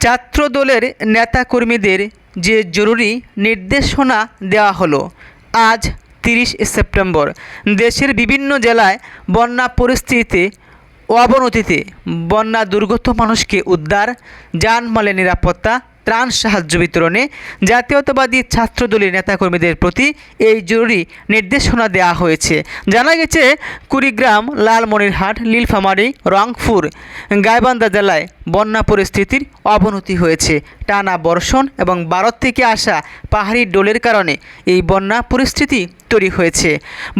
ছাত্র দলের নেতাকর্মীদের যে জরুরি নির্দেশনা দেওয়া হলো আজ তিরিশ সেপ্টেম্বর, দেশের বিভিন্ন জেলায় বন্যা পরিস্থিতিতে, অবনতিতে বন্যা দুর্গত মানুষকে উদ্ধার, যানমালের নিরাপত্তা ত্রাণ সাহায্য বিতরণে জাতীয়তাবাদী ছাত্রদলের নেতাকর্মীদের প্রতি এই জরুরি নির্দেশনা দেওয়া হয়েছে। জানা গেছে, কুড়িগ্রাম, লালমনিরহাট, নীলফামারী, রংপুর, গাইবান্ধা জেলায় বন্যা পরিস্থিতির অবনতি হয়েছে। টানা বর্ষণ এবং ভারত থেকে আসা পাহাড়ি ডোলের কারণে এই বন্যা পরিস্থিতি তৈরি হয়েছে।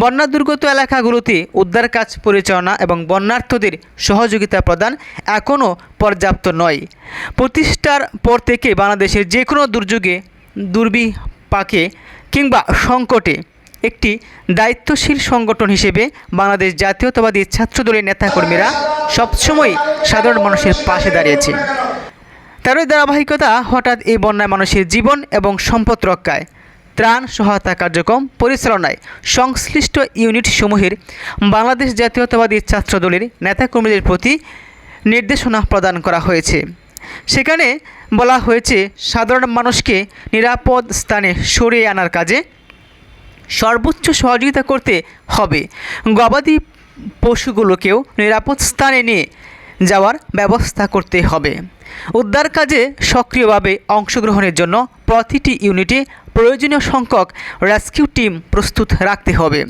বন্যা দুর্গত এলাকাগুলোতে উদ্ধার কাজ, পরিচালনা এবং বন্যার্থদের সহযোগিতা প্রদান এখনও পর্যাপ্ত নয়। প্রতিষ্ঠার পর থেকে বাংলাদেশের যে কোনো দুর্যোগে দুর্বিপাকে কিংবা সংকটে একটি দায়িত্বশীল সংগঠন হিসেবে বাংলাদেশ জাতীয়তাবাদী ছাত্রদলের নেতাকর্মীরা সবসময় সাধারণ মানুষের পাশে দাঁড়িয়েছে। তারই ধারাবাহিকতা হঠাৎ এই বন্যায় মানুষের জীবন এবং সম্পদ রক্ষায়। ত্রাণ সহায়তা কার্যক্রম পরিচালনায় সংশ্লিষ্ট ইউনিটসমূহের বাংলাদেশ জাতীয়তাবাদী ছাত্রদলের নেতাকর্মীদের প্রতি নির্দেশনা প্রদান করা হয়েছে। সেখানে বলা হয়েছে, সাধারণ মানুষকে নিরাপদ স্থানে সরিয়ে আনার কাজে সর্বোচ্চ সহযোগিতা করতে হবে। গবাদি পশুগুলোকেও নিরাপদ স্থানে নিয়ে যাওয়ার ব্যবস্থা করতে হবে। উদ্ধার কাজে সক্রিয়ভাবে অংশগ্রহণের জন্য প্রতিটি ইউনিটে প্রয়োজনীয় সংখ্যক রেস্কিউ টিম প্রস্তুত রাখতে হবে।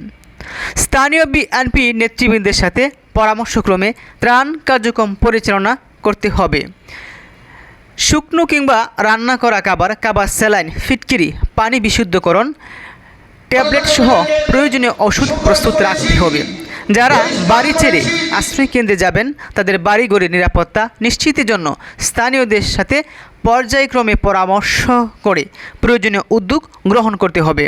স্থানীয় বিএনপি নেতৃবৃন্দের সাথে পরামর্শক্রমে ত্রাণ কার্যক্রম পরিচালনা করতে হবে। শুকনো কিংবা রান্না করা খাবার কাবার স্যালাইন, ফিটকিরি, পানি বিশুদ্ধকরণ, ট্যাবলেট সহ প্রয়োজনীয় ওষুধ প্রস্তুত রাখতে হবে। যারা বাড়ি ছেড়ে আশ্রয় কেন্দ্রে যাবেন, তাদের বাড়িঘরে নিরাপত্তা নিশ্চিতের জন্য স্থানীয়দের সাথে পর্যায়ক্রমে পরামর্শ করে প্রয়োজনীয় উদ্যোগ গ্রহণ করতে হবে।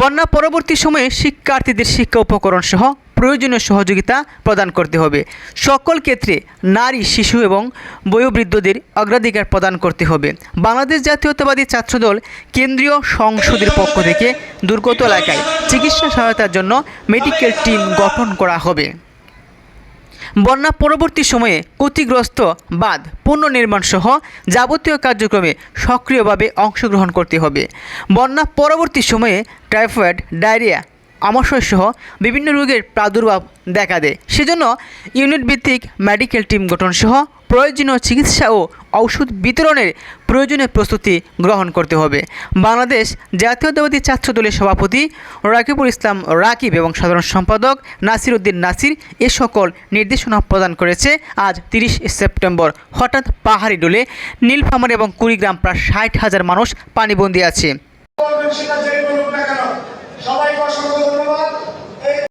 বন্যা পরবর্তী সময়ে শিক্ষার্থীদের শিক্ষা উপকরণ সহ প্রয়োজনীয় সহযোগিতা প্রদান করতে হবে। সকল ক্ষেত্রে নারী, শিশু এবং বয়োবৃদ্ধদের অগ্রাধিকার প্রদান করতে হবে। বাংলাদেশ জাতীয়তাবাদী ছাত্রদল কেন্দ্রীয় সংসদের পক্ষ থেকে দুর্গত এলাকায় চিকিৎসা সহায়তার জন্য মেডিকেল টিম গঠন করা হবে। বন্যা পরবর্তী সময়ে ক্ষতিগ্রস্ত বাঁধ পুনর্নির্মাণ সহ যাবতীয় কার্যক্রমে সক্রিয়ভাবে অংশগ্রহণ করতে হবে। বন্যা পরবর্তী সময়ে টাইফয়েড, ডায়রিয়া আমাশয় সহ বিভিন্ন রোগের প্রাদুর্ভাব দেখা দেয়। সেজন্য ইউনিট ভিত্তিক মেডিকেল টিম গঠন সহ প্রয়োজনীয় চিকিৎসা ও ঔষধ বিতরণের প্রয়োজনীয় প্রস্তুতি গ্রহণ করতে হবে। বাংলাদেশ জাতীয়তাবাদী ছাত্র দলের সভাপতি রাকিবুল ইসলাম রাকিব এবং সাধারণ সম্পাদক নাসির উদ্দিন নাসির এ সকল নির্দেশনা প্রদান করেছে আজ তিরিশ সেপ্টেম্বর। হঠাৎ পাহাড়ি ডোলে নীলফামারী এবং কুড়িগ্রাম প্রায় ষাট হাজার মানুষ পানিবন্দী আছে।